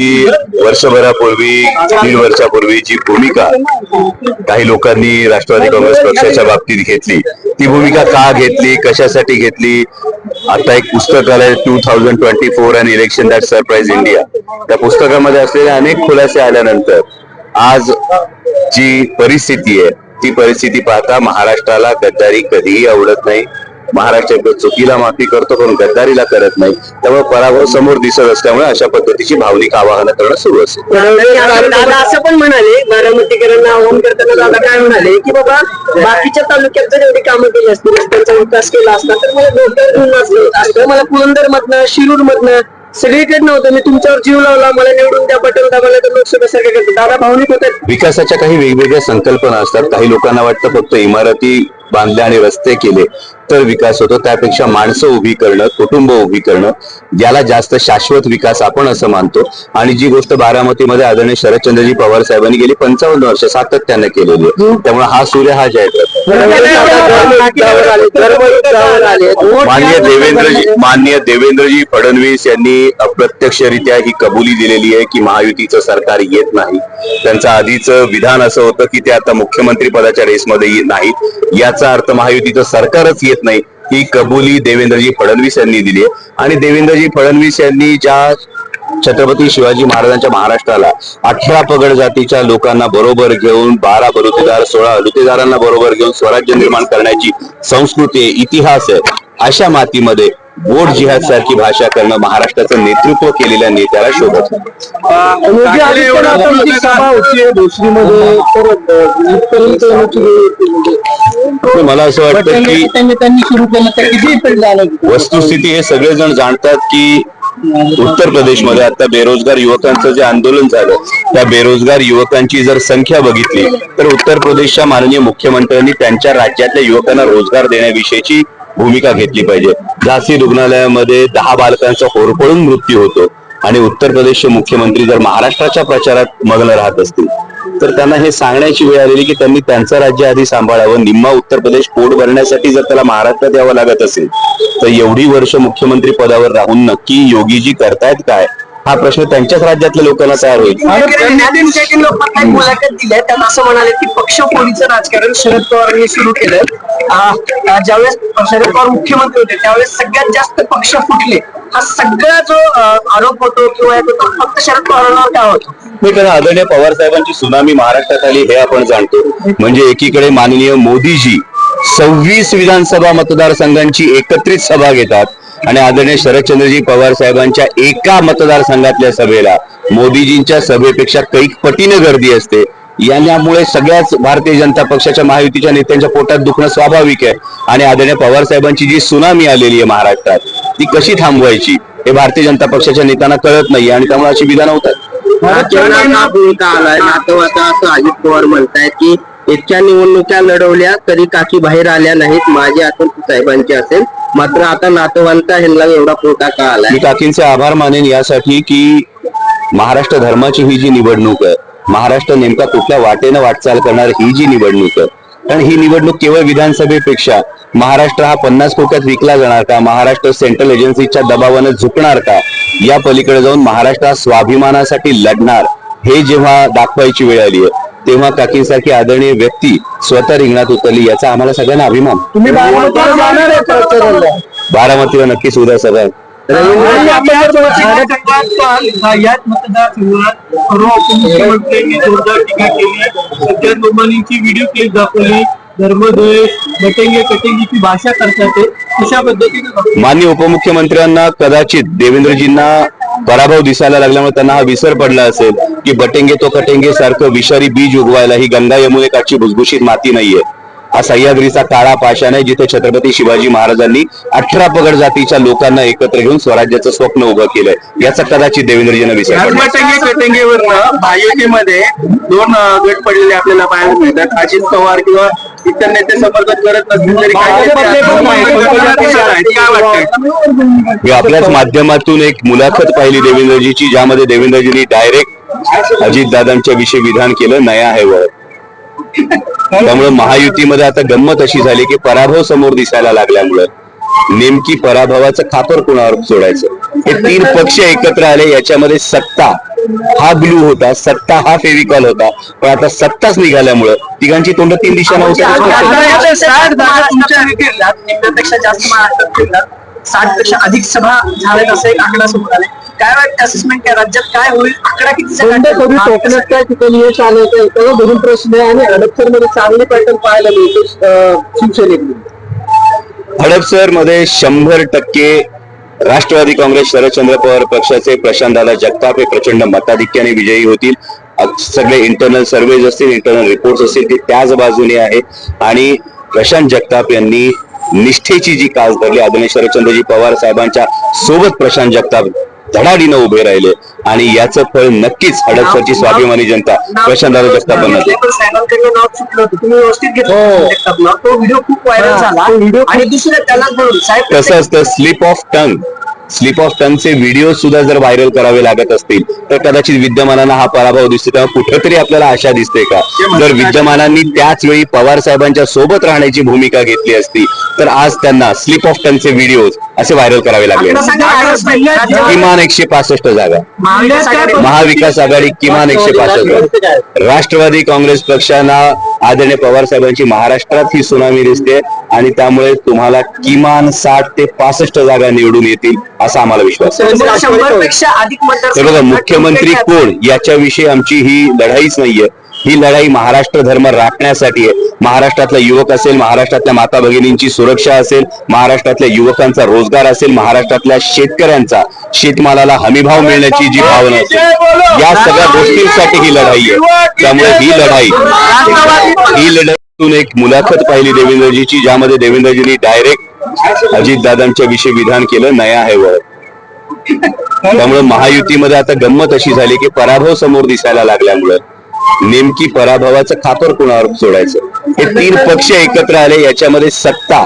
की वर्षभरापूर्वी दीड वर्षापूर्वी जी भूमिका काही लोकांनी राष्ट्रवादी काँग्रेस पक्षाच्या बाबतीत घेतली ती भूमिका का घेतली कशासाठी घेतली? आता एक पुस्तक आलंय two thousand twenty four and election that surprise India त्या पुस्तकामध्ये असलेले अनेक खुलासे आल्यानंतर आज जी परिस्थिती आहे ती परिस्थिती पाहता महाराष्ट्राला गद्दारी कधीही आवडत नाही. महाराष्ट्र चुकीला माफी करतो पण गद्दारीला करत नाही. त्यामुळे पराभव समोर दिसत असल्यामुळे अशा पद्धतीची भावनिक आवाहन करणं सुरू असेल दादा असं पण म्हणाले बारामतीकरांना आव्हान करताना दादा काय म्हणाले की बाबा बाकीच्या तालुक्यात जर एवढी कामं केली असतील रस्त्यांचा विकास केला असता तर मला डोक्यावर असतं. मला पुरंदर मधनं शिरूर मधनं सगळीकडे नव्हतं मी तुमच्यावर जीव लावला मला निवडून द्या बटन दाबाला तर लोकसभेसारखं करतो दादा भावनिक होतात. विकासाच्या काही वेगवेगळ्या संकल्पना असतात. काही लोकांना वाटतं फक्त इमारती बांधले आणि रस्ते केले तर विकास होतो. त्यापेक्षा माणसं उभी करणं कुटुंब उभी करणं याला जास्त शाश्वत विकास आपण असं मानतो. आणि जी गोष्ट बारामतीमध्ये आदरणीय शरदचंद्रजी पवार साहेबांनी गेली पंचावन्न वर्ष सातत्यानं केलेली आहे. त्यामुळे हा सूर्य हा जयप्रकाश मान्य देवेंद्रजी मान्य देवेंद्रजी फडणवीस यांनी अप्रत्यक्षरित्या ही कबुली दिलेली आहे की महायुतीचं सरकार येत नाही. त्यांचं आधीचं विधान असं होतं की ते आता मुख्यमंत्री पदाच्या रेसमध्ये नाहीत. याच अर्थ महायुतीचं सरकारच येत नाही. ही कबुली देवेंद्रजी फडणवीस यांनी दिली आहे. आणि देवेंद्रजी फडणवीस यांनी ज्या छत्रपती शिवाजी महाराजांच्या महाराष्ट्राला अठरा पगड जातीच्या लोकांना बरोबर घेऊन बारा बलुतेदार सोळा लुतेदारांना बरोबर घेऊन स्वराज्य निर्माण करण्याची संस्कृती इतिहास आहे. अशा मातीमध्ये बोट जिहाद सारखी भाषा करणं महाराष्ट्राचं नेतृत्व केलेल्या नेत्याला वेळ येते म्हणजे. मला असं वाटतं की झाला. वस्तुस्थिती हे सगळेजण जाणतात की उत्तर प्रदेशमध्ये आता बेरोजगार युवकांचं जे आंदोलन झालं त्या बेरोजगार युवकांची जर संख्या बघितली तर उत्तर प्रदेशच्या माननीय मुख्यमंत्र्यांनी त्यांच्या राज्यातल्या युवकांना रोजगार देण्याविषयीची भूमिका घेतली पाहिजे. झाशी रुग्णालयामध्ये दहा बालकांचा होरपळून मृत्यू होतो आणि उत्तर प्रदेशचे मुख्यमंत्री जर महाराष्ट्राच्या प्रचारात मग्न राहत असतील तर त्यांना हे सांगण्याची वेळ आलेली की त्यांनी त्यांचं राज्य आधी सांभाळावं. निम्मा उत्तर प्रदेश पोट भरण्यासाठी जर त्याला महाराष्ट्रात यावं लागत असेल तर एवढी वर्ष मुख्यमंत्री पदावर राहून नक्की योगीजी करतायत काय? हा प्रश्न त्यांच्याच राज्यातल्या लोकांना तयार होईल. एक मुलाखत दिली आहे. त्यांना असं म्हणाले की पक्ष फोडीचं राजकारण शरद पवारांनी सुरू केलं. ज्यावेळेस शरद पवार मुख्यमंत्री होते त्यावेळेस सगळ्यात जास्त पक्ष फुटले. हा सगळा जो आरोप होतो किंवा हे होतो फक्त शरद पवारांवर काय होतो? मी त्यांना आदरणीय पवार साहेबांची सुनामी महाराष्ट्रात आली हे आपण जाणतो. म्हणजे एकीकडे माननीय मोदीजी सव्वीस विधानसभा मतदारसंघांची एकत्रित सभा घेतात. आणि आदरणीय शरदचंद्रजी पवार साहेबांच्या एका मतदारसंघातल्या सभेला मोदीजींच्या सभेपेक्षा कैक पटीनं गर्दी असते. यामुळे सगळ्याच भारतीय जनता पक्षाच्या महायुतीच्या नेत्यांच्या पोटात दुखणं स्वाभाविक आहे. आणि आदरणीय पवार साहेबांची जी सुनामी आलेली आहे महाराष्ट्रात ती कशी थांबवायची हे भारतीय जनता पक्षाच्या नेत्यांना कळत नाही आणि त्यामुळे अशी विधानं होतात. आलाय. असं अजित पवार म्हणतायत की इतक्या निवडणुका लढवल्या तरी काकी बाहेर आल्या नाहीत. माझी असेल साहेबांची असेल. मात्र आता नातवंत ह्यांना एवढा पोटा का आला मी काकींचे आभार मानेन यासाठी की महाराष्ट्र धर्माची ही जी निवडणूक आहे महाराष्ट्र नेमका कुठल्या वाटेनं वाटचाल करणार ही जी निवडणूक आहे. कारण ही निवडणूक केवळ विधानसभेपेक्षा महाराष्ट्र हा पन्नास कोट्यात विकला जाणार का महाराष्ट्र सेंट्रल एजन्सीच्या दबावानं झुकणार का या पलीकडे जाऊन महाराष्ट्र स्वाभिमानासाठी लढणार हे जेव्हा दाखवायची वेळ आली आहे. तेव्हा काकींसारखी आदरणीय व्यक्ती स्वतः रिंगणात उतरली याचा आम्हाला सगळ्यांना अभिमान. तुम्ही बारामतीला जाणार आहे प्रचाराला बारामतीला नक्कीच उद्या आणि आपल्या मतदारसंघात परवा उपमुख्यमंत्र्यांनी जोरदार टीका केली सध्या दोघांची व्हिडिओ क्लिप दाखवली धर्मद्वेष बटेंगे कटेंगीची भाषा करतात ते अशा पद्धतीने मान्य उपमुख्यमंत्र्यांना कदाचित देवेंद्रजींना पराभव दिसायला लागल्यामुळे त्यांना हा विसर पडला असेल की बटेंगे तो कटेंगे सारखं विषारी बीज उगवायला ही गंगा यमुनेकाची भुसभुशीत माती नाहीये. हा सह्याद्रीचा काळा पाषाण आहे जिथे छत्रपती शिवाजी महाराजांनी अठरा पगड जातीच्या लोकांना एकत्र घेऊन स्वराज्याचं स्वप्न उभं केलंय. याचा कदाचित देवेंद्रजींना विसर पडला. बटंगे कटेंगेवर भाजपमध्ये दोन गट पडलेले आपल्याला पाहायला मिळतात. अजित पवार किंवा इतर नेते समर्थन करत नसतील तरी. काय वाटतंय? मी आपल्याच माध्यमातून एक मुलाखत पाहिली देवेंद्रजीची ज्यामध्ये देवेंद्रजींनी डायरेक्ट अजितदादांच्या विषयी विधान केलं नया आहे वर त्यामुळे महायुतीमध्ये आता गंमत अशी झाली की पराभव समोर दिसायला लागल्यामुळे. नेमकी पराभवाचं खापर कुणावर सोडायचं? हे तीन पक्ष एकत्र आले याच्यामध्ये सत्ता हा ग्लू होता सत्ता हा फेविकॉल होता. पण आता सत्ताच निघाल्यामुळं तिघांची तोंड तीन दिशांना म्हणजे होतात साठपेक्षा अधिक सभा झाल्यात असं एक आकडा समोर आलाय. काय वाटतं असेसमेंट काय? राज्यात काय होईल? आकडा किती त्या ठिकाणी यश आलं होतं? दोन प्रश्न आहे आणि हडपसरमध्ये चांगली पॅटर्न पाहायला मिळते शिवसेनेकडून. हडपसरमध्ये शंभर टक्के राष्ट्रवादी काँग्रेस शरदचंद्र पवार पक्षाचे प्रशांत दादा जगताप हे प्रचंड मताधिक्याने विजयी होतील. सगळे इंटरनल सर्वेज असतील इंटरनल रिपोर्ट असतील ते त्याच बाजूने आहे. आणि प्रशांत जगताप यांनी निष्ठेची जी कास धरली आदरणीय शरदचंद्रजी पवार साहेबांच्या सोबत प्रशांत जगताप धडाडीनं उभे राहिले आणि याचं फळ नक्कीच हडपसरची स्वाभिमानी जनता प्रशांत दादा जगतापांना देईल. साहेबांकडनं नाव चुकलं होतं. तुम्ही व्यवस्थित घेतलं जगतापला. तो व्हिडिओ खूप व्हायरल झाला. आणि दुसरं त्यालाच म्हणून साहेब कसं असतं slip of tongue slip of टंगचे video सुद्धा जर व्हायरल करावे लागत असतील तर कदाचित विद्यमानांना हा पराभव दिसतो तेव्हा कुठेतरी आपल्याला आशा दिसते का? जर विद्यमानांनी त्याच वेळी पवार साहेबांच्या सोबत राहण्याची भूमिका घेतली असती तर आज त्यांना स्लिप ऑफ टंगचे व्हिडिओ असे व्हायरल करावे लागले किमान एकशे पासष्ट जागा. महाविकास आघाडी महाविकास आघाडी किमान एकशे पासष्ट. राष्ट्रवादी काँग्रेस पक्षांना आदरणीय पवार साहेबांची महाराष्ट्रात ही सुनामी दिसते. आणि त्यामुळे तुम्हाला किमान साठ ते पासष्ट जागा निवडून येतील असा आम्हाला विश्वास आहे. शंभरपेक्षा अधिक मतदार बघा मुख्यमंत्री कोण? याच्याविषयी आमची ही लढाईच नाहीये. ही लढाई महाराष्ट्र धर्म राखण्यासाठी आहे. महाराष्ट्रातला युवक असेल महाराष्ट्रातल्या माता भगिनींची सुरक्षा असेल महाराष्ट्रातल्या युवकांचा रोजगार असेल महाराष्ट्रातल्या शेतकऱ्यांचा शेतमालाला हमीभाव मिळण्याची जी भावना असेल या सगळ्या गोष्टींसाठी ही लढाई आहे. त्यामुळे ही लढाई ही लढाईतून एक मुलाखत पाहिली देवेंद्रजीची ज्यामध्ये देवेंद्रजींनी डायरेक्ट अजितदादांच्या विषयी विधान केलं नया है वह त्यामुळे महायुतीमध्ये आता गंमत अशी झाली की पराभव समोर दिसायला लागल्यामुळे नेमकी पराभवाचं खापर कुणावर सोडायचं हे तीन पक्ष एकत्र आले याच्यामध्ये सत्ता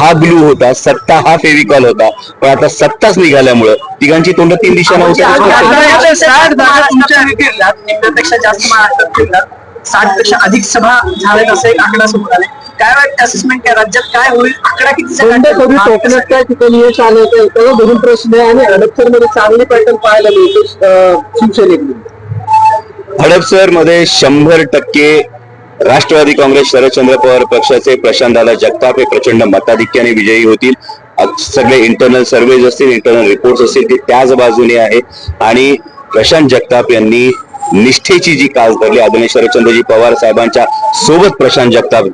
हा ब्लू होता सत्ता हा फेविकॉल होता पण आता सत्ताच निघाल्यामुळं तिघांची तोंड तीन दिशांना होतात साठपेक्षा अधिक सभा झाल्यात असं एक आकडा समोर आलाय. काय वाटतं असेसमेंट काय राज्यात काय होईल? आकडा किती त्या ठिकाणी यश आलं होतं? त्याला दोन प्रश्न आहे आणि हडपसरमध्ये चांगली पॅटर्न पाहायला मिळते शिवसेनेकडून. हडपसरमध्ये शंभर टक्के राष्ट्रवादी काँग्रेस शरदचंद्र पवार पक्षाचे प्रशांत दादा जगताप हे प्रचंड मताधिक्याने विजयी होतील. सगळे इंटरनल सर्वेज असतील इंटरनल रिपोर्ट असतील ते त्याच बाजूने आहे. आणि प्रशांत जगताप यांनी निष्ठेची जी कास धरली आदरणीय शरदचंद्रजी पवार साहेबांच्या सोबत प्रशांत जगताप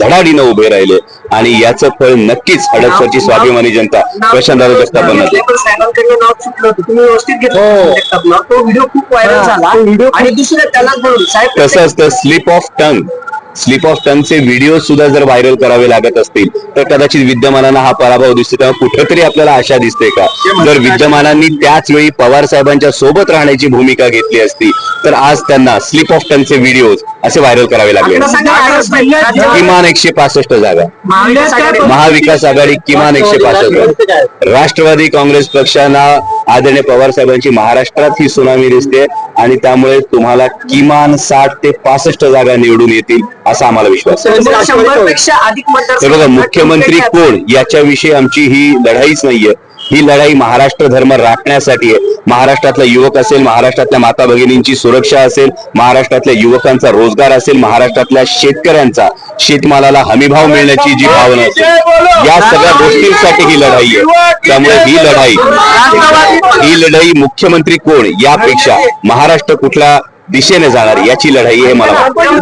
धडाडीनं उभे राहिले आणि याचं फळ नक्कीच हडपसरची स्वाभिमानी जनता प्रशांत जगतापांना देईल. साहेबांकडनं नाव चुकलं होतं तुम्ही व्यवस्थित घेतलं जगतापला. तो व्हिडिओ खूप व्हायरल झाला आणि दुसरं त्यालाच म्हणून साहेब कसं असतं slip of tongue slip of टंगचे video सुद्धा जर व्हायरल करावे लागत असतील तर कदाचित विद्यमानांना हा पराभव दिसतो तेव्हा कुठेतरी आपल्याला आशा दिसते का? जर विद्यमानांनी त्याच वेळी पवार साहेबांच्या सोबत राहण्याची भूमिका घेतली असती तर आज त्यांना स्लिप ऑफ टंगचे व्हिडिओ असे व्हायरल करावे लागले किमान एकशे पासष्ट जागा. महाविकास आघाडी महाविकास आघाडी किमान एकशे पासष्ट. राष्ट्रवादी काँग्रेस पक्षांना आदरणीय पवार साहेबांची महाराष्ट्रात ही सुनामी दिसते आणि त्यामुळे तुम्हाला किमान साठ ते पासष्ट जागा निवडून येतील असा आम्हाला विश्वास आहे. शंभरपेक्षा अधिक मतदार हे बघा मुख्यमंत्री कोण? याच्याविषयी आमची ही लढाईच नाहीये. ही लढाई महाराष्ट्र धर्म राखण्यासाठी आहे. महाराष्ट्रातला युवक असेल महाराष्ट्रातल्या माता भगिनींची सुरक्षा असेल महाराष्ट्रातल्या युवकांचा रोजगार असेल महाराष्ट्रातल्या शेतकऱ्यांचा शेतमालाला हमीभाव मिळण्याची जी भावना असेल या सगळ्या गोष्टींसाठी ही लढाई आहे. त्यामुळे ही लढाई ही लढाई मुख्यमंत्री कोण? यापेक्षा महाराष्ट्र कुठल्या दिशेने जाणार याची लढाई आहे मला वाटतं.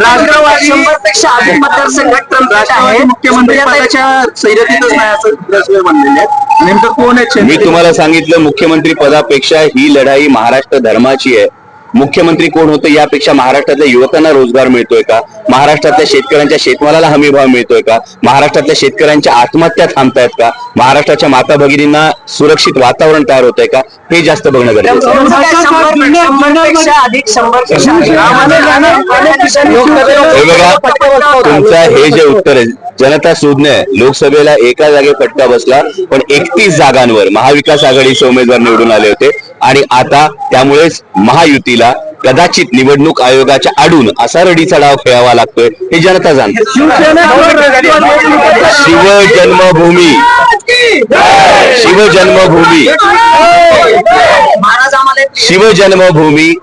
शंभरपेक्षा अधिक मतदारसंघात ट्रम्पचे आहे. मुख्यमंत्री पदाच्या सैरतीतच नाही असं प्रश्न बनलेले आहेत. नेमकं कोण आहे मी तुम्हाला सांगितलं मुख्यमंत्री पदापेक्षा ही लढाई महाराष्ट्र धर्माची आहे. मुख्यमंत्री कोण होतं यापेक्षा महाराष्ट्रातल्या युवकांना रोजगार मिळतोय का? महाराष्ट्रातल्या शेतकऱ्यांच्या शेतमालाला हमी भाव मिळतोय का? महाराष्ट्रातल्या शेतकऱ्यांच्या आत्महत्या थांबतायत का? महाराष्ट्राच्या माता भगिनींना सुरक्षित वातावरण तयार होतंय का? हे जास्त बघणं गरजेचं हे तुमचं हे जे उत्तर आहे जनता सुज्ञ आहे. लोकसभेला एका जागे फटका बसला पण एकतीस जागांवर महाविकास आघाडीचे उमेदवार निवडून आले होते. आणि आता त्यामुळेच महायुतीला कदाचित निवडणूक आयोगाच्या आडून असा रडीचा डाव खेळावा लागतोय हे जनता जाणते. शिवजन्मभूमी शिवजन्मभूमी शिवजन्मभूमीचा शिवजन्मभूमी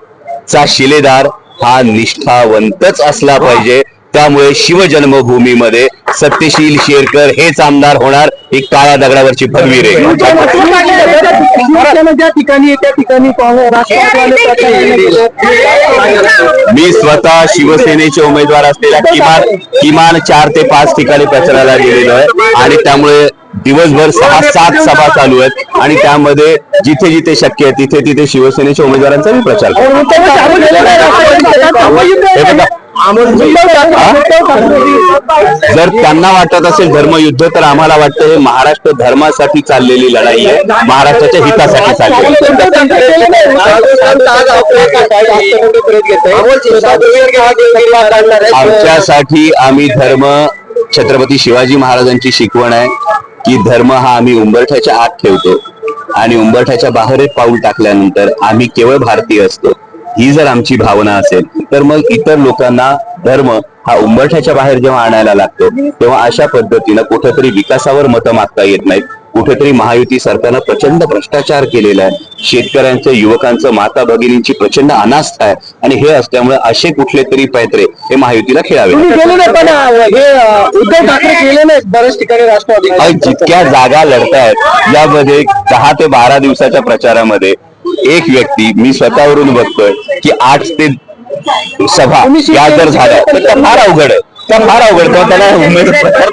चा शिलेदार हा निष्ठावंतच असला पाहिजे. त्यामुळे शिवजन्मभूमीमध्ये सत्यशील शेरकर हेच आमदार होणार ही काळ्या दगडावरची भगवी रे शिवसेना ज्या ठिकाणी त्या ठिकाणी काँग्रेस राष्ट्रवादीवाले प्रचार मी स्वतः शिवसेनेचे उमेदवार असलेल्या किमान किमान चार ते पाच ठिकाणी प्रचाराला गेलेलो आहे. आणि त्यामुळे दिवसभर सहा सात सभा चालू आहेत. आणि त्यामध्ये जिथे जिथे शक्य आहे तिथे तिथे शिवसेनेच्या उमेदवारांचा मी प्रचार करतो. जर त्यांना वाटत असेल धर्मयुद्ध तर आम्हाला वाटतं हे महाराष्ट्र धर्मासाठी चाललेली लढाई आहे. महाराष्ट्राच्या हितासाठी चाललेली आमच्यासाठी आम्ही धर्म छत्रपती शिवाजी महाराजांची शिकवण आहे की धर्म हा आम्ही उंबरठ्याच्या आत ठेवतो. आणि उंबरठ्याच्या बाहेर एक पाऊल टाकल्यानंतर आम्ही केवळ भारतीय असतो. ही जर आमची भावना असेल तर मग इतर लोकांना धर्म हा उंबरठ्याच्या बाहेर जेव्हा आणायला लागतो तेव्हा अशा पद्धतीनं कुठेतरी विकासावर मतं मागता येत नाहीत. कुठेतरी महायुती सरकारनं प्रचंड भ्रष्टाचार केलेला आहे. शेतकऱ्यांचं युवकांचं माता भगिनींची प्रचंड अनास्था आहे. आणि हे असल्यामुळे असे कुठले तरी पैत्रे हे महायुतीला खेळावे उद्धव ठाकरे गेले नाहीत बऱ्याच ठिकाणी राष्ट्रवादी जितक्या जागा लढतायत यामध्ये दहा ते बारा दिवसाच्या प्रचारामध्ये एक व्यक्ती मी स्वतःवरून बघतोय की आठ ते सभा या जर झाल्या तर त्या फार अवघड आहे. त्या फार अवघड त्याला उमेदवार